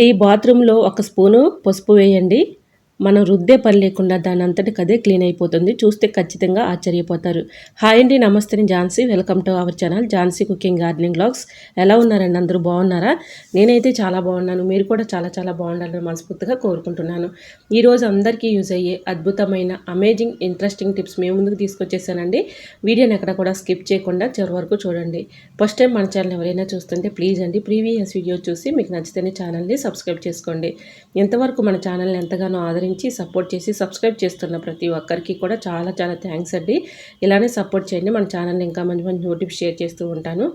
ఈ బాత్రూంలో ఒక స్పూను పసుపు వేయండి. మనం రుద్దే పని లేకుండా దాని అంతటికి అదే క్లీన్ అయిపోతుంది. చూస్తే ఖచ్చితంగా ఆశ్చర్యపోతారు. హాయ్ అండి నమస్తే Jhansi. Welcome to our channel Jhansi cooking gardening blogs ఎలా ఉన్నారండి అందరూ? బాగున్నారా? నేనైతే చాలా బాగున్నాను. మీరు కూడా చాలా చాలా బాగుండాలని మనస్ఫూర్తిగా కోరుకుంటున్నాను. ఈరోజు అందరికీ యూజ్ అయ్యే అద్భుతమైన అమేజింగ్ ఇంట్రెస్టింగ్ టిప్స్ మేము ముందుకు తీసుకొచ్చేసానండి. వీడియోని ఎక్కడ కూడా స్కిప్ చేయకుండా చివరి వరకు చూడండి. ఫస్ట్ టైం మన ఛానల్ ఎవరైనా చూస్తుంటే ప్లీజ్ అండి ప్రీవియస్ వీడియో చూసి మీకు నచ్చితేనే ఛానల్ని సబ్స్క్రైబ్ చేసుకోండి. ఎంతవరకు మన ఛానల్ని ఎంతగానో ఆదరించి ఆదరించి సపోర్ట్ చేసి సబ్స్క్రైబ్ చేస్తున్న ప్రతి ఒక్కరికి కూడా చాలా చాలా థ్యాంక్స్ అండి. ఇలానే సపోర్ట్ చేయండి. మన ఛానల్ని ఇంకా మంచి మంచి నోటిఫ్ షేర్ చేస్తూ ఉంటాను.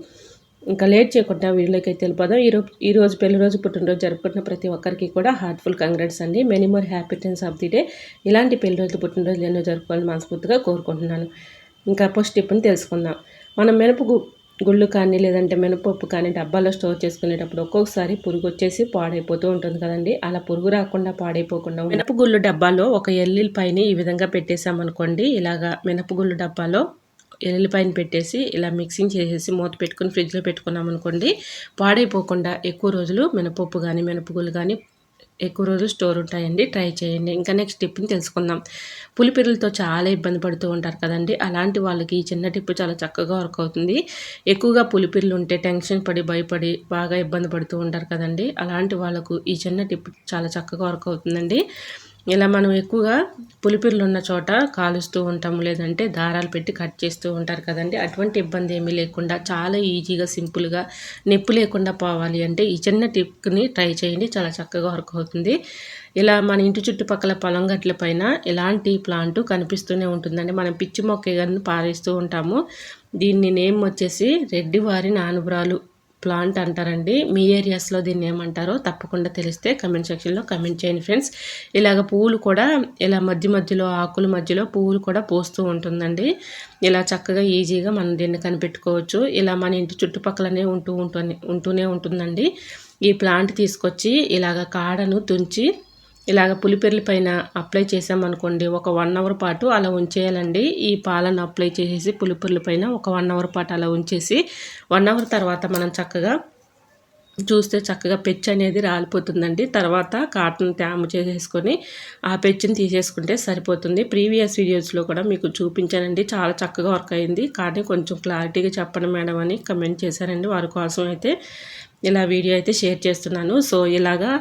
ఇంకా లేట్ చేయకుండా వీడియోలోకి అయితే వెళ్ళిపోదాం. ఈరోజు ఈరోజు పెళ్ళి రోజు పుట్టినరోజు జరుపుకుంటున్న ప్రతి ఒక్కరికి కూడా హార్ట్ఫుల్ కంగ్రాట్స్ అండి. Many more happiness of the day. ఇలాంటి పెళ్ళి రోజులు పుట్టినరోజు ఎన్నో జరుపుకోవాలని మనస్ఫూర్తిగా కోరుకుంటున్నాను. ఇంకా ఫస్ట్ టిప్ని తెలుసుకుందాం. మనం మెనుపు గుళ్ళు కానీ లేదంటే మినపప్పు కానీ డబ్బాలో స్టోర్ చేసుకునేటప్పుడు ఒక్కొక్కసారి పురుగు వచ్చేసి పాడైపోతూ ఉంటుంది కదండి. అలా పురుగు రాకుండా పాడైపోకుండా మినపగుళ్ళు డబ్బాలో ఒక ఎల్లుల్లిపాయని ఈ విధంగా పెట్టేసామనుకోండి ఇలాగా మినపగుళ్ళు డబ్బాలో ఎల్లుల్లిపాయని పెట్టేసి ఇలా మిక్సింగ్ చేసేసి మూత పెట్టుకుని ఫ్రిడ్జ్లో పెట్టుకున్నాం అనుకోండి. పాడైపోకుండా ఎక్కువ రోజులు మినపప్పు కానీ మినపగుళ్ళు కానీ ఎక్కువ రోజులు స్టోర్ ఉంటాయండి. ట్రై చేయండి. ఇంకా నెక్స్ట్ టిప్ని తెలుసుకుందాం. పులిపిరులతో చాలా ఇబ్బంది పడుతూ ఉంటారు కదండి. అలాంటి వాళ్ళకి ఈ చిన్న టిప్ చాలా చక్కగా వర్క్ అవుతుంది. ఎక్కువగా పులిపిరులు ఉంటే టెన్షన్ పడి భయపడి బాగా ఇబ్బంది పడుతూ ఉంటారు కదండి. అలాంటి వాళ్ళకు ఈ చిన్న టిప్ చాలా చక్కగా వర్క్ అవుతుందండి. ఇలా మనం ఎక్కువగా పులిపిర్లు ఉన్న చోట కాలుస్తూ ఉంటాము లేదంటే దారాలు పెట్టి కట్ చేస్తూ ఉంటారు కదండి. అటువంటి ఇబ్బంది ఏమీ లేకుండా చాలా ఈజీగా సింపుల్గా నొప్పి లేకుండా పోవాలి అంటే ఈ చిన్న టిప్ని ట్రై చేయండి. చాలా చక్కగా వర్క్ అవుతుంది. ఇలా మన ఇంటి చుట్టుపక్కల పొలం గట్ల పైన ఇలాంటి ప్లాంట్ కనిపిస్తూనే ఉంటుందండి. మనం పిచ్చి మొక్క పారేస్తూ ఉంటాము. దీన్ని నేమ్ వచ్చేసి రెడ్డివారి నానుబ్రాలు ప్లాంట్ అంటారండి. మీ ఏరియాస్లో దీన్ని ఏమంటారో తప్పకుండా తెలిస్తే కమెంట్ సెక్షన్లో కమెంట్ చేయండి ఫ్రెండ్స్. ఇలాగ పువ్వులు కూడా ఇలా మధ్య మధ్యలో ఆకుల మధ్యలో పువ్వులు కూడా పోస్తూ ఉంటుందండి. ఇలా చక్కగా ఈజీగా మనం దీన్ని కనిపెట్టుకోవచ్చు. ఇలా మన ఇంటి చుట్టుపక్కలనే ఉంటూ ఉంటూనే ఉంటుందండి. ఈ ప్లాంట్ తీసుకొచ్చి ఇలాగ కాడను తుంచి ఇలాగ పులిపెర్ల పైన అప్లై చేసామనుకోండి ఒక వన్ అవర్ పాటు అలా ఉంచేయాలండి. ఈ పాలను అప్లై చేసేసి పులిపెర్ల పైన ఒక వన్ అవర్ పాటు అలా ఉంచేసి వన్ అవర్ తర్వాత మనం చక్కగా చూస్తే చక్కగా పెచ్చు అనేది రాలిపోతుందండి. తర్వాత కాటన్ ట్యామ్ చేసేసుకొని ఆ పెచ్చుని తీసేసుకుంటే సరిపోతుంది. ప్రీవియస్ వీడియోస్లో కూడా మీకు చూపించానండి. చాలా చక్కగా వర్క్ అయింది. కానీ కొంచెం క్లారిటీగా చెప్పండి మేడం అని కమెంట్ చేశారండి. వారి కోసం అయితే ఇలా వీడియో అయితే షేర్ చేస్తున్నాను. సో ఇలాగా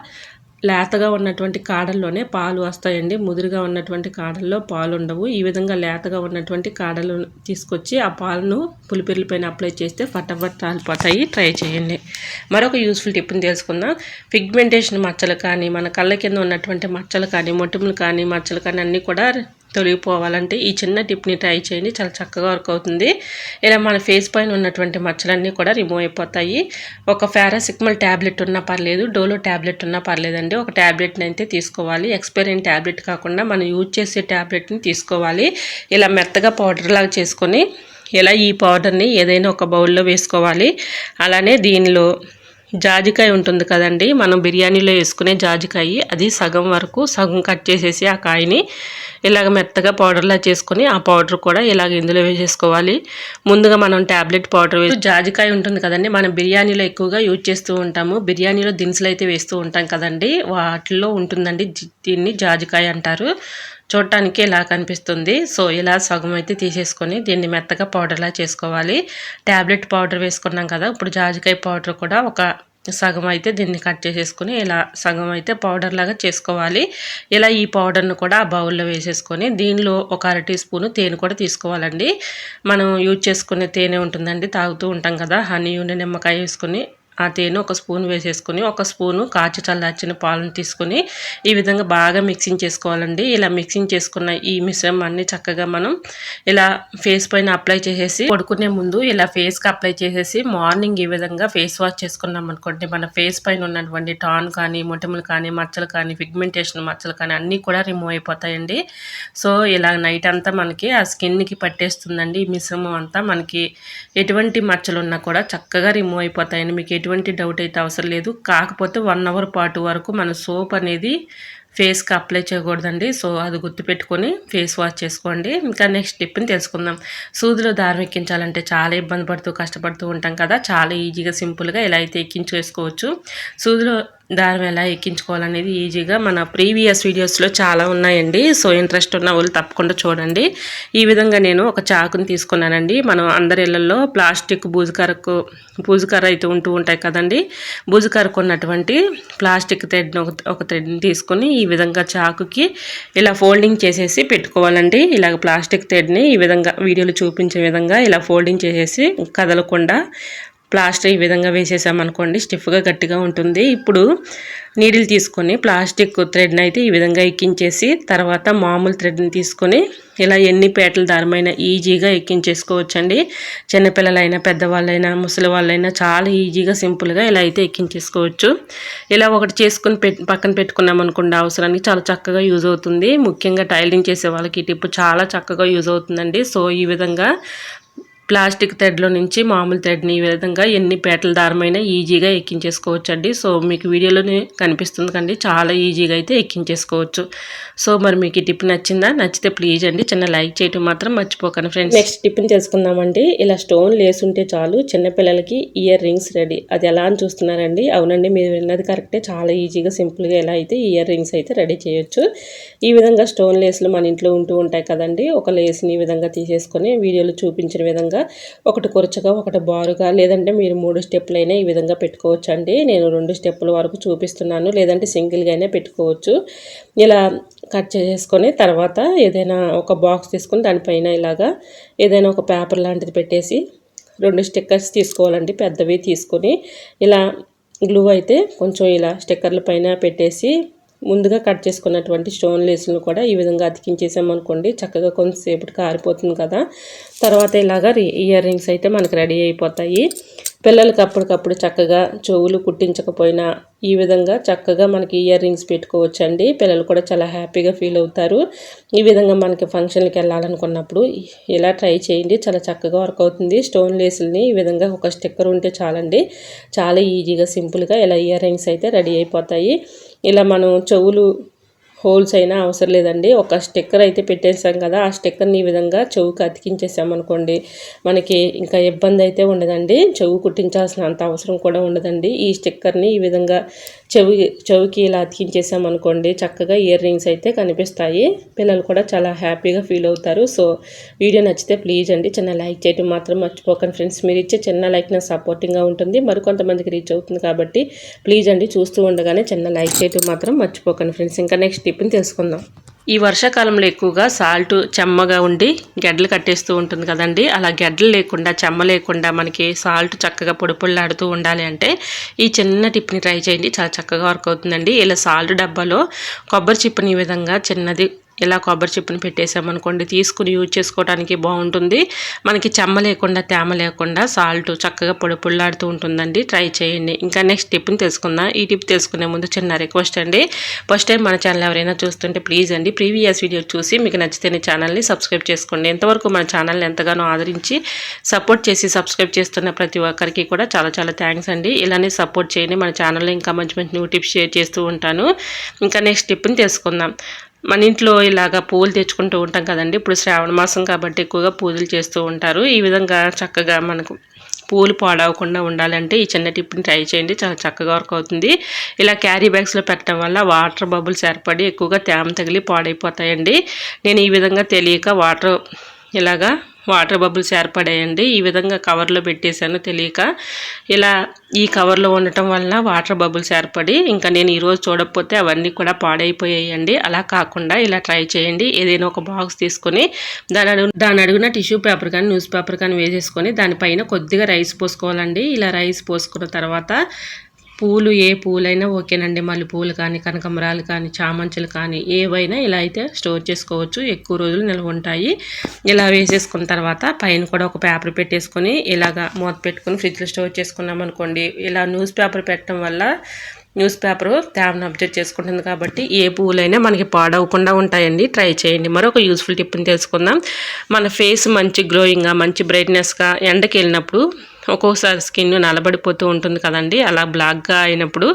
లేతగా ఉన్నటువంటి కాడల్లోనే పాలు వస్తాయండి. ముదురుగా ఉన్నటువంటి కాడల్లో పాలు ఉండవు ఈ విధంగా లేతగా ఉన్నటువంటి కాడలు తీసుకొచ్చి ఆ పాలను పులిపిర్ల పైన అప్లై చేస్తే ఫటాఫట్ రాలిపోతాయి ట్రై చేయండి. మరొక యూస్ఫుల్ టిప్ని తెలుసుకుందాం. పిగ్మెంటేషన్ మచ్చలు కానీ మన కళ్ళ కింద ఉన్నటువంటి మచ్చలు కానీ మొటిములు కానీ మచ్చలు కానీ అన్నీ కూడా తొలగిపోవాలంటే ఈ చిన్న టిప్ని ట్రై చేయండి. చాలా చక్కగా వర్క్ అవుతుంది. ఇలా మన ఫేస్ పైన ఉన్నటువంటి మచ్చలన్నీ కూడా రిమూవ్ అయిపోతాయి. ఒక ఫారాసిక్మల్ ట్యాబ్లెట్ ఉన్నా పర్లేదు డోలో ట్యాబ్లెట్ ఉన్నా పర్లేదండి. ఒక ట్యాబ్లెట్ని అయితే తీసుకోవాలి. ఎక్స్పైర్ అయిన ట్యాబ్లెట్ కాకుండా మనం యూజ్ చేసే ట్యాబ్లెట్ని తీసుకోవాలి. ఇలా మెత్తగా పౌడర్ లాగా చేసుకొని ఇలా ఈ పౌడర్ని ఏదైనా ఒక బౌల్లో వేసుకోవాలి. అలానే దీనిలో జాజికాయ ఉంటుంది కదండి. మనం బిర్యానీలో వేసుకునే జాజికాయ అది సగం వరకు సగం కట్ చేసేసి ఆ కాయని ఇలాగ మెత్తగా పౌడర్లా చేసుకొని ఆ పౌడర్ కూడా ఇలాగ ఇందులో వేసేసుకోవాలి. ముందుగా మనం ట్యాబ్లెట్ పౌడర్ వేసి జాజికాయ ఉంటుంది కదండి. మనం బిర్యానీలో ఎక్కువగా యూజ్ చేస్తూ ఉంటాము. బిర్యానీలో దినుసులు అయితే వేస్తూ ఉంటాం కదండి. వాటిల్లో ఉంటుందండి దీన్ని జాజికాయ అంటారు. చూడటానికి ఇలా కనిపిస్తుంది. సో ఇలా సగం అయితే తీసేసుకొని దీన్ని మెత్తగా పౌడర్లా చేసుకోవాలి. ట్యాబ్లెట్ పౌడర్ వేసుకున్నాం కదా ఇప్పుడు జాజికాయ పౌడర్ కూడా ఒక సగం అయితే దీన్ని కట్ చేసేసుకుని ఇలా సగం అయితే పౌడర్ లాగా చేసుకోవాలి. ఇలా ఈ పౌడర్ను కూడా ఆ బౌల్లో వేసేసుకొని దీనిలో ఒక అర టీ స్పూను తేనె కూడా తీసుకోవాలండి. మనం యూజ్ చేసుకునే తేనె ఉంటుందండి తాగుతూ ఉంటాం కదా హనీ నిమ్మకాయ వేసుకొని ఆ తేనె ఒక స్పూన్ వేసేసుకొని ఒక స్పూను కాచి చల్లార్చిన పాలను తీసుకొని ఈ విధంగా బాగా మిక్సింగ్ చేసుకోవాలండి. ఇలా మిక్సింగ్ చేసుకున్న ఈ మిశ్రమాన్ని చక్కగా మనం ఇలా ఫేస్ పైన అప్లై చేసేసి పడుకునే ముందు ఇలా ఫేస్కి అప్లై చేసేసి మార్నింగ్ ఈ విధంగా ఫేస్ వాష్ చేసుకున్నాం అనుకోండి మన ఫేస్ పైన ఉన్నటువంటి టాన్ కానీ మొటిమలు కానీ మచ్చలు కానీ పిగ్మెంటేషన్ మచ్చలు కానీ అన్నీ కూడా రిమూవ్ అయిపోతాయండి. సో ఇలా నైట్ అంతా మనకి ఆ స్కిన్కి పట్టేస్తుందండి ఈ మిశ్రమం అంతా. మనకి ఎటువంటి మచ్చలు ఉన్నా కూడా చక్కగా రిమూవ్ అయిపోతాయండి. మీకు ఎటువంటి డౌట్ అయితే అవసరం లేదు. కాకపోతే వన్ అవర్ పాటు వరకు మన సోప్ అనేది ఫేస్కి అప్లై చేయకూడదండి. సో అది గుర్తుపెట్టుకొని ఫేస్ వాష్ చేసుకోండి. ఇంకా నెక్స్ట్ టిప్ని తెలుసుకుందాం. సూదిలో దారం ఎక్కించాలంటే చాలా ఇబ్బంది పడుతూ కష్టపడుతూ ఉంటాం కదా. చాలా ఈజీగా సింపుల్గా ఇలా అయితే ఎక్కించేసుకోవచ్చు సూదిలో దారం ఎలా ఎక్కించుకోవాలనేది ఈజీగా మన ప్రీవియస్ వీడియోస్లో చాలా ఉన్నాయండి. సో ఇంట్రెస్ట్ ఉన్న వాళ్ళు తప్పకుండా చూడండి. ఈ విధంగా నేను ఒక చాకుని తీసుకున్నానండి. మనం అందరి ఇళ్ళలో ప్లాస్టిక్ బూజుకరకు బూజుకర అయితే ఉంటూ ఉంటాయి కదండి. బూజుకరకు ఉన్నటువంటి ప్లాస్టిక్ థ్రెడ్ని ఒక ఒక థ్రెడ్ని తీసుకొని ఈ విధంగా చాకుకి ఇలా ఫోల్డింగ్ చేసేసి పెట్టుకోవాలండి. ఇలాగ ప్లాస్టిక్ థ్రెడ్ని ఈ విధంగా వీడియోలో చూపించే విధంగా ఇలా ఫోల్డింగ్ చేసేసి కదలకుండా ప్లాస్టర్ ఈ విధంగా వేసేసామనుకోండి స్టిఫ్గా గట్టిగా ఉంటుంది. ఇప్పుడు నీడిల్ తీసుకొని ప్లాస్టిక్ థ్రెడ్ని అయితే ఈ విధంగా ఎక్కించేసి తర్వాత మామూలు థ్రెడ్ని తీసుకొని ఇలా ఎన్ని పేటల దారమైన ఈజీగా ఎక్కించేసుకోవచ్చండి. చిన్నపిల్లలైనా పెద్దవాళ్ళైనా ముసలి వాళ్ళైనా చాలా ఈజీగా సింపుల్గా ఇలా అయితే ఎక్కించేసుకోవచ్చు. ఇలా ఒకటి చేసుకుని పక్కన పెట్టుకున్నాం అనుకోండి అవసరానికి చాలా చక్కగా యూజ్ అవుతుంది. ముఖ్యంగా టైలింగ్ చేసే వాళ్ళకి ఈ టిప్పు చాలా చక్కగా యూజ్ అవుతుందండి. సో ఈ విధంగా ప్లాస్టిక్ థ్రెడ్లో నుంచి మామూలు థ్రెడ్ని ఈ విధంగా ఎన్ని పేటల దారమైనా ఈజీగా ఎక్కించేసుకోవచ్చండి. సో మీకు వీడియోలోనే కనిపిస్తుంది కండి. చాలా ఈజీగా అయితే ఎక్కించేసుకోవచ్చు. సో మరి మీకు ఈ టిప్ నచ్చిందా? నచ్చితే ప్లీజ్ అండి. చిన్న లైక్ చేయటం మాత్రం మర్చిపోకండి ఫ్రెండ్స్. నెక్స్ట్ టిప్ని తెలుసుకుందామండి ఇలా స్టోన్ లేసుంటే చాలు చిన్నపిల్లలకి ఇయర్ రింగ్స్ రెడీ. అది ఎలా అని చూస్తున్నారండి? అవునండి మీరు విన్నది కరెక్టే. చాలా ఈజీగా సింపుల్గా ఎలా అయితే ఇయర్ రింగ్స్ అయితే రెడీ చేయొచ్చు. ఈ విధంగా స్టోన్ లేస్లు మన ఇంట్లో ఉంటూ ఉంటాయి కదండి. ఒక లేస్ని ఈ విధంగా తీసేసుకొని వీడియోలో చూపించిన విధంగా విధంగా ఒకటి కురచగా ఒకటి బారుగా లేదంటే మీరు మూడు స్టెప్లు అయినా ఈ విధంగా పెట్టుకోవచ్చు అండి నేను రెండు స్టెప్పుల వరకు చూపిస్తున్నాను. లేదంటే సింగిల్గా అయినా పెట్టుకోవచ్చు. ఇలా కట్ చేసుకొని తర్వాత ఏదైనా ఒక బాక్స్ తీసుకొని దానిపైన ఇలాగా ఏదైనా ఒక పేపర్ లాంటిది పెట్టేసి రెండు స్టిక్కర్స్ తీసుకోవాలండి. పెద్దవి తీసుకొని ఇలా గ్లూ అయితే కొంచెం ఇలా స్టిక్కర్ల పైన పెట్టేసి ముందుగా కట్ చేసుకున్నటువంటి స్టోన్ లేసులను కూడా ఈ విధంగా అతికించేసామనుకోండి చక్కగా కొంతసేపటికి ఆరిపోతుంది కదా. తర్వాత ఇలాగా ఇయర్ రింగ్స్ అయితే మనకు రెడీ అయిపోతాయి. పిల్లలకి అప్పటికప్పుడు చక్కగా చెవులు కుట్టించకపోయినా ఈ విధంగా చక్కగా మనకి ఇయర్ రింగ్స్ పెట్టుకోవచ్చండి. పిల్లలు కూడా చాలా హ్యాపీగా ఫీల్ అవుతారు. ఈ విధంగా మనకి ఫంక్షన్కి వెళ్ళాలనుకున్నప్పుడు ఇలా ట్రై చేయండి. చాలా చక్కగా వర్క్ అవుతుంది. స్టోన్ లేసుల్ని ఈ విధంగా ఒక స్టిక్కర్ ఉంటే చాలండి. చాలా ఈజీగా సింపుల్గా ఇలా ఇయర్ రింగ్స్ అయితే రెడీ అయిపోతాయి. ఇలా మనం చెవులు హోల్స్ అయినా అవసరం లేదండి. ఒక స్టిక్కర్ అయితే పెట్టేసాం కదా ఆ స్టిక్కర్ని ఈ విధంగా చెవుకి అతికించేసామనుకోండి మనకి ఇంకా ఇబ్బంది అయితే ఉండదండి. చెవు కుట్టించాల్సిన అంత అవసరం కూడా ఉండదండి. ఈ స్టిక్కర్ని ఈ విధంగా చెవి చెవికి ఇలా అతికించేసామనుకోండి చక్కగా ఇయర్ రింగ్స్ అయితే కనిపిస్తాయి. పిల్లలు కూడా చాలా హ్యాపీగా ఫీల్ అవుతారు. సో వీడియో నచ్చితే ప్లీజ్ అండి చిన్న లైక్ చేయడం మాత్రం మర్చిపోకండి ఫ్రెండ్స్. మీరు ఇచ్చే చిన్న లైక్ నాకు సపోర్టింగ్గా ఉంటుంది. మరికొంతమందికి రీచ్ అవుతుంది కాబట్టి ప్లీజ్ అండి చూస్తూ ఉండగానే చిన్న లైక్ చేయడం మాత్రం మర్చిపోకండి ఫ్రెండ్స్. ఇంకా నెక్స్ట్ టిప్ని తెలుసుకుందాం. ఈ వర్షాకాలంలో ఎక్కువగా సాల్ట్ చెమ్మగా ఉండి గెడ్డలు కట్టేస్తూ ఉంటుంది కదండి. అలా గెడ్డలు లేకుండా చెమ్మ లేకుండా మనకి సాల్ట్ చక్కగా పొడిపొళ్ళాడుతూ ఉండాలి అంటే ఈ చిన్న టిప్ని ట్రై చేయండి. చాలా చక్కగా వర్క్ అవుతుందండి. ఇలా సాల్ట్ డబ్బాలో కొబ్బరి చిప్పని ఈ విధంగా చిన్నది ఇలా కొబ్బరి చిప్పుని పెట్టేసామనుకోండి తీసుకుని యూజ్ చేసుకోవడానికి బాగుంటుంది. మనకి చెమ్మ లేకుండా తేమ లేకుండా సాల్ట్ చక్కగా పొడి పొడిలాడుతూ ఉంటుందండి. ట్రై చేయండి. ఇంకా నెక్స్ట్ టిప్ని తెలుసుకుందాం. ఈ టిప్ తెలుసుకునే ముందు చిన్న రిక్వెస్ట్ అండి. ఫస్ట్ టైం మన ఛానల్ ఎవరైనా చూస్తుంటే ప్లీజ్ అండి ప్రీవియస్ వీడియో చూసి మీకు నచ్చితే ఛానల్ని సబ్స్క్రైబ్ చేసుకోండి. ఎంతవరకు మన ఛానల్ని ఎంతగానో ఆదరించి సపోర్ట్ చేసి సబ్స్క్రైబ్ చేస్తున్న ప్రతి ఒక్కరికి కూడా చాలా చాలా థ్యాంక్స్ అండి. ఇలానే సపోర్ట్ చేయండి. మన ఛానల్లో ఇంకా మంచి మంచి న్యూ టిప్స్ షేర్ చేస్తూ ఉంటాను. ఇంకా నెక్స్ట్ టిప్ని తెలుసుకుందాం. మన ఇంట్లో ఇలాగా పూలు తెచ్చుకుంటూ ఉంటాం కదండి. ఇప్పుడు శ్రావణ మాసం కాబట్టి ఎక్కువగా పూజలు చేస్తూ ఉంటారు. ఈ విధంగా చక్కగా మనకు పూలు పాడవకుండా ఉండాలంటే ఈ చిన్న టిప్ని ట్రై చేయండి. చాలా చక్కగా వర్క్ అవుతుంది. ఇలా క్యారీ బ్యాగ్స్లో పెట్టడం వల్ల వాటర్ బబుల్స్ ఏర్పడి ఎక్కువగా తేమ తగిలి పాడైపోతాయండి. నేను ఈ విధంగా తెలియక వాటర్ ఇలాగా వాటర్ బబుల్స్ ఏర్పడాయండి. ఈ విధంగా కవర్లో పెట్టేశాను తెలియక. ఇలా ఈ కవర్లో ఉండటం వలన వాటర్ బబుల్స్ ఏర్పడి ఇంకా నేను ఈరోజు చూడకపోతే అవన్నీ కూడా పాడైపోయాయండి. అలా కాకుండా ఇలా ట్రై చేయండి. ఏదైనా ఒక బాక్స్ తీసుకొని దాని అడుగు దాని అడుగున టిష్యూ పేపర్ కానీ న్యూస్ పేపర్ కానీ వేసేసుకొని దానిపైన కొద్దిగా రైస్ పోసుకోవాలండి. ఇలా రైస్ పోసుకున్న తర్వాత పూలు ఏ పూలైనా ఓకేనండి. మళ్ళీ పూలు కానీ కనకమరాలు కానీ చామంచులు కానీ ఏవైనా ఇలా అయితే స్టోర్ చేసుకోవచ్చు. ఎక్కువ రోజులు నిల్వ ఉంటాయి. ఇలా వేసేసుకున్న తర్వాత పైన కూడా ఒక పేపర్ పెట్టేసుకొని ఇలాగా మూత పెట్టుకొని ఫ్రిడ్జ్లో స్టోర్ చేసుకున్నాం అనుకోండి. ఇలా న్యూస్ పేపర్ పెట్టడం వల్ల న్యూస్ పేపర్ తేమను అబ్జర్వ్ చేసుకుంటుంది కాబట్టి ఏ పువ్వులైనా మనకి పాడవకుండా ఉంటాయండి. ట్రై చేయండి. మరొక యూస్ఫుల్ టిప్ని తెలుసుకుందాం. మన ఫేస్ మంచి గ్లోయింగ్గా మంచి బ్రైట్నెస్గా ఎండకి వెళ్ళినప్పుడు ఒక్కోసారి స్కిన్ నలబడిపోతూ ఉంటుంది కదండి. అలా బ్లాక్గా అయినప్పుడు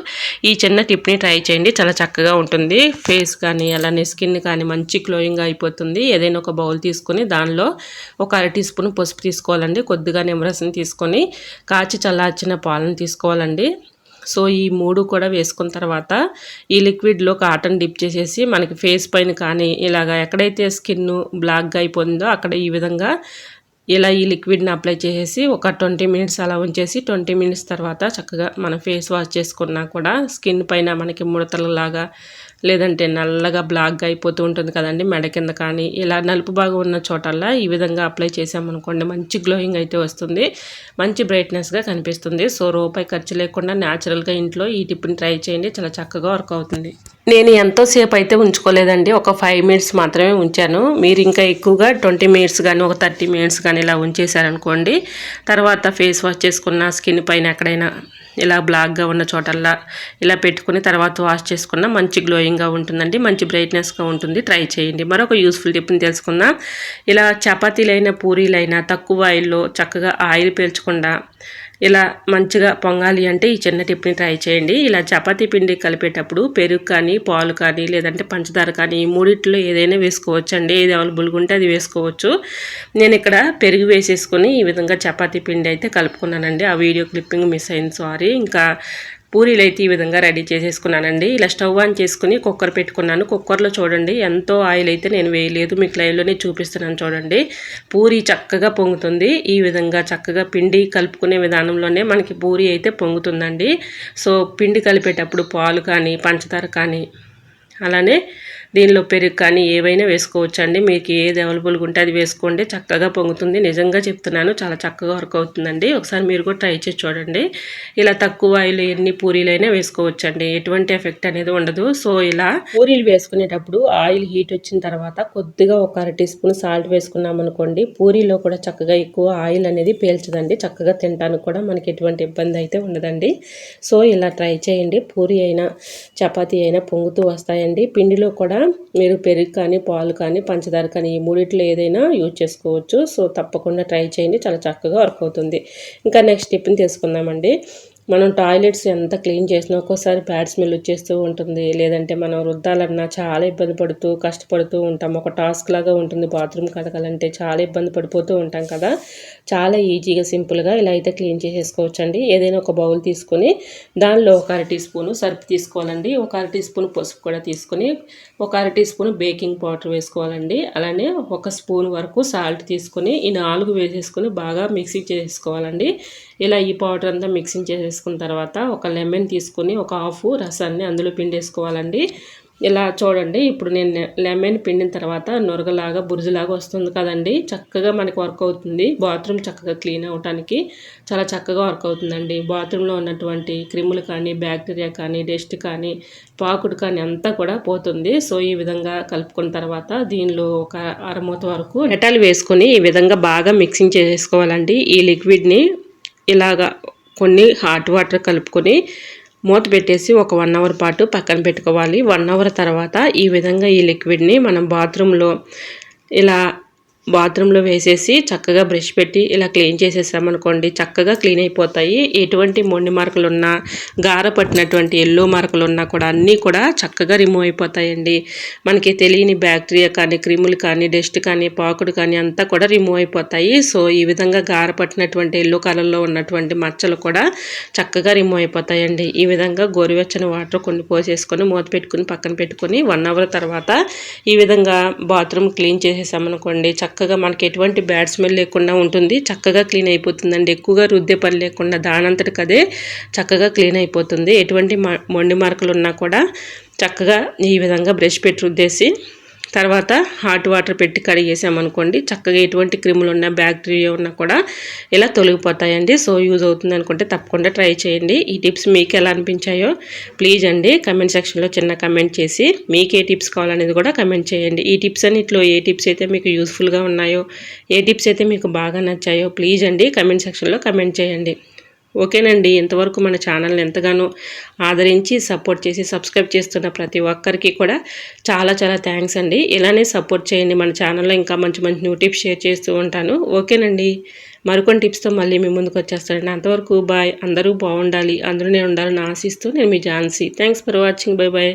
ఈ చిన్న టిప్ని ట్రై చేయండి. చాలా చక్కగా ఉంటుంది. ఫేస్ కానీ అలానే స్కిన్ కానీ మంచి గ్లోయింగ్ అయిపోతుంది. ఏదైనా ఒక బౌల్ తీసుకొని దానిలో ఒక అర టీ స్పూన్ పసుపు తీసుకోవాలండి. కొద్దిగా నిమ్మరసం తీసుకొని కాచి చల్లార్చిన పాలను తీసుకోవాలండి. సో ఈ మూడు కూడా వేసుకున్న తర్వాత ఈ లిక్విడ్లో కాటన్ డిప్ చేసేసి మనకి ఫేస్ పైన కానీ ఇలాగ ఎక్కడైతే స్కిన్ బ్లాక్గా అయిపోయిందో అక్కడ ఈ విధంగా ఇలా ఈ లిక్విడ్ని అప్లై చేసేసి ఒక ట్వంటీ మినిట్స్ అలా ఉంచేసి ట్వంటీ మినిట్స్ తర్వాత చక్కగా మనం ఫేస్ వాష్ చేసుకున్నా కూడా స్కిన్ పైన మనకి ముడతలలాగా లేదంటే నల్లగా బ్లాక్గా అయిపోతూ ఉంటుంది కదండి మెడ కింద కానీ ఇలా నలుపు భాగం ఉన్న చోటల్లా ఈ విధంగా అప్లై చేసామనుకోండి మంచి గ్లోయింగ్ అయితే వస్తుంది. మంచి బ్రైట్నెస్గా కనిపిస్తుంది. సో రూపాయి ఖర్చు లేకుండా న్యాచురల్గా ఇంట్లో ఈ టిప్ని ట్రై చేయండి. చాలా చక్కగా వర్క్ అవుతుంది. నేను ఎంతోసేపు అయితే ఉంచుకోలేదండి. ఒక ఫైవ్ మినిట్స్ మాత్రమే ఉంచాను. మీరు ఇంకా ఎక్కువగా ట్వంటీ మినిట్స్ కానీ ఒక థర్టీ మినిట్స్ కానీ ఇలా ఉంచేసారనుకోండి తర్వాత ఫేస్ వాష్ చేసుకున్న స్కిన్ పైన ఎక్కడైనా ఇలా బ్లాక్గా ఉన్న చోటల్లా ఇలా పెట్టుకుని తర్వాత వాష్ చేసుకున్న మంచి గ్లోయింగ్గా ఉంటుందండి. మంచి బ్రైట్నెస్గా ఉంటుంది. ట్రై చేయండి. మరొక యూస్ఫుల్ టిప్ని తెలుసుకుందాం. ఇలా చపాతీలైనా పూరీలైనా తక్కువ ఆయిల్లో చక్కగా ఆయిల్ పీల్చకుండా ఇలా మంచిగా పొంగాలి అంటే ఈ చిన్న టిప్ని ట్రై చేయండి. ఇలా చపాతీ పిండి కలిపేటప్పుడు పెరుగు కానీ పాలు కానీ లేదంటే పంచదార కానీ ఈ మూడిట్లో ఏదైనా వేసుకోవచ్చు అండి ఏది అవైలబుల్గా ఉంటే అది వేసుకోవచ్చు. నేను ఇక్కడ పెరుగు వేసేసుకొని ఈ విధంగా చపాతీ పిండి అయితే కలుపుకున్నానండి. ఆ వీడియో క్లిప్పింగ్ మిస్ అయింది. సారీ. ఇంకా పూరీలు అయితే ఈ విధంగా రెడీ చేసేసుకున్నానండి. ఇలా స్టవ్ ఆన్ చేసుకుని కుక్కర్ పెట్టుకున్నాను. కుక్కర్లో చూడండి ఎంతో ఆయిల్ అయితే నేను వేయలేదు. మీకు లైవ్లోనే చూపిస్తున్నాను చూడండి. పూరి చక్కగా పొంగుతుంది. ఈ విధంగా చక్కగా పిండి కలుపుకునే విధానంలోనే మనకి పూరి అయితే పొంగుతుందండి. సో పిండి కలిపేటప్పుడు పాలు కానీ పంచదార కానీ అలానే దీనిలో పెరుగు కానీ ఏవైనా వేసుకోవచ్చు అండి మీకు ఏది అవైలబుల్గా ఉంటే అది వేసుకోండి. చక్కగా పొంగుతుంది. నిజంగా చెప్తున్నాను. చాలా చక్కగా వర్క్ అవుతుందండి. ఒకసారి మీరు కూడా ట్రై చేసి చూడండి. ఇలా తక్కువ ఆయిల్ ఎన్ని పూరీలైనా వేసుకోవచ్చు అండి ఎటువంటి ఎఫెక్ట్ అనేది ఉండదు. సో ఇలా పూరీలు వేసుకునేటప్పుడు ఆయిల్ హీట్ వచ్చిన తర్వాత కొద్దిగా ఒక అర టీ స్పూన్ సాల్ట్ వేసుకున్నాం అనుకోండి పూరీలో కూడా చక్కగా ఎక్కువ ఆయిల్ అనేది పేల్చదండి. చక్కగా తినడానికి కూడా మనకి ఎటువంటి ఇబ్బంది అయితే ఉండదండి. సో ఇలా ట్రై చేయండి. పూరి అయినా చపాతీ అయినా పొంగుతూ వస్తాయండి. పిండిలో కూడా మీరు పెరుగు కానీ పాలు కానీ పంచదార కానీ ఈ మూడిట్లో ఏదైనా యూజ్ చేసుకోవచ్చు. సో తప్పకుండా ట్రై చేయండి. చాలా చక్కగా వర్క్ అవుతుంది. ఇంకా నెక్స్ట్ టిఫిన్ తీసుకుందామండి. మనం టాయిలెట్స్ ఎంత క్లీన్ చేసినా ఒక్కోసారి బ్యాడ్ స్మెల్ వచ్చేస్తూ ఉంటుంది. లేదంటే మనం రుద్దాలన్నా చాలా ఇబ్బంది పడుతూ కష్టపడుతూ ఉంటాం. ఒక టాస్క్ లాగా ఉంటుంది బాత్రూమ్ కడగాలంటే చాలా ఇబ్బంది పడిపోతూ ఉంటాం కదా. చాలా ఈజీగా సింపుల్గా ఇలా అయితే క్లీన్ చేసేసుకోవచ్చండి. ఏదైనా ఒక బౌల్ తీసుకొని దానిలో ఒక అర టీ స్పూను సర్ఫ్ తీసుకోవాలండి. ఒక అర టీ స్పూన్ పసుపు కూడా తీసుకొని ఒక అర టీ స్పూన్ బేకింగ్ పౌడర్ వేసుకోవాలండి. అలానే ఒక స్పూన్ వరకు సాల్ట్ తీసుకొని ఈ నాలుగు వేసేసుకొని బాగా మిక్సీ చేసుకోవాలండి ఇలా ఈ పౌడర్ అంతా మిక్సింగ్ చేసేసుకున్న తర్వాత ఒక లెమన్ తీసుకొని ఒక హాఫ్ రసాన్ని అందులో పిండేసుకోవాలండి. ఇలా చూడండి ఇప్పుడు నేను లెమన్ పిండిన తర్వాత నొరగలాగా బురుజులాగా వస్తుంది కదండి. చక్కగా మనకి వర్క్ అవుతుంది. బాత్రూమ్ చక్కగా క్లీన్ అవడానికి చాలా చక్కగా వర్క్ అవుతుందండి. బాత్రూంలో ఉన్నటువంటి క్రిములు కానీ బ్యాక్టీరియా కానీ డస్ట్ కానీ పాకుడు కానీ అంతా కూడా పోతుంది. సో ఈ విధంగా కలుపుకున్న తర్వాత దీనిలో ఒక అరమూత వరకు నెటాలు వేసుకొని ఈ విధంగా బాగా మిక్సింగ్ చేసుకోవాలండి ఈ లిక్విడ్ని ఇలాగా కొన్ని హాట్ వాటర్ కలుపుకొని మూత పెట్టేసి ఒక వన్ అవర్ పాటు పక్కన పెట్టుకోవాలి. వన్ అవర్ తర్వాత ఈ విధంగా ఈ లిక్విడ్ని మనం బాత్రూంలో ఇలా బాత్రూంలో వేసేసి చక్కగా బ్రష్ పెట్టి ఇలా క్లీన్ చేసేసామనుకోండి చక్కగా క్లీన్ అయిపోతాయి. ఎటువంటి మొండి మార్కులు ఉన్నా గార పట్టినటువంటి ఎల్లో మార్కులు ఉన్నా కూడా అన్నీ కూడా చక్కగా రిమూవ్ అయిపోతాయండి. మనకి తెలియని బ్యాక్టీరియా కానీ క్రిములు కానీ డస్ట్ కానీ పాకుడు కానీ అంతా కూడా రిమూవ్ అయిపోతాయి. సో ఈ విధంగా గార పట్టినటువంటి ఎల్లో కలర్లో ఉన్నటువంటి మచ్చలు కూడా చక్కగా రిమూవ్ అయిపోతాయండి. ఈ విధంగా గోరువెచ్చని వాటర్ కొన్ని పోసేసుకొని మూత పెట్టుకుని పక్కన పెట్టుకొని వన్ అవర్ తర్వాత ఈ విధంగా బాత్రూమ్ క్లీన్ చేసేసామనుకోండి చక్క చక్కగా మనకి ఎటువంటి బ్యాడ్ స్మెల్ లేకుండా ఉంటుంది. చక్కగా క్లీన్ అయిపోతుందండి. ఎక్కువగా రుద్దే పని లేకుండా దానంతటికి అదే చక్కగా క్లీన్ అయిపోతుంది. ఎటువంటి మొండి మార్కులు ఉన్నా కూడా చక్కగా ఈ విధంగా బ్రష్ పెట్టి రుద్దేసి తర్వాత హాట్ వాటర్ పెట్టి కడిగేసామనుకోండి చక్కగా ఎటువంటి క్రిములు ఉన్నా బ్యాక్టీరియా ఉన్నా కూడా ఇలా తొలగిపోతాయండి. సో యూజ్ అవుతుంది అనుకుంటే తప్పకుండా ట్రై చేయండి. ఈ టిప్స్ మీకు ఎలా అనిపించాయో ప్లీజ్ అండి కమెంట్ సెక్షన్లో చిన్న కమెంట్ చేసి మీకు ఏ టిప్స్ కావాలనేది కూడా కమెంట్ చేయండి. ఈ టిప్స్ అన్నిట్లో ఏ టిప్స్ అయితే మీకు యూస్ఫుల్గా ఉన్నాయో ఏ టిప్స్ అయితే మీకు బాగా నచ్చాయో ప్లీజ్ అండి కమెంట్ సెక్షన్లో కమెంట్ చేయండి. ఓకేనండి. ఇంతవరకు మన ఛానల్ని ఎంతగానో ఆదరించి సపోర్ట్ చేసి సబ్స్క్రైబ్ చేస్తున్న ప్రతి ఒక్కరికి కూడా చాలా చాలా థ్యాంక్స్ అండి. ఇలానే సపోర్ట్ చేయండి మన ఛానల్లో. ఇంకా మంచి మంచి న్యూ టిప్స్ షేర్ చేస్తూ ఉంటాను. ఓకేనండి. మరికొన్ని టిప్స్తో మళ్ళీ మీ ముందుకు వచ్చేస్తానండి. అంతవరకు బాయ్. అందరూ బాగుండాలి. అందరూ నేను ఉండాలని ఆశిస్తూ నేను మీ Jhansi. Thanks for watching. Bye bye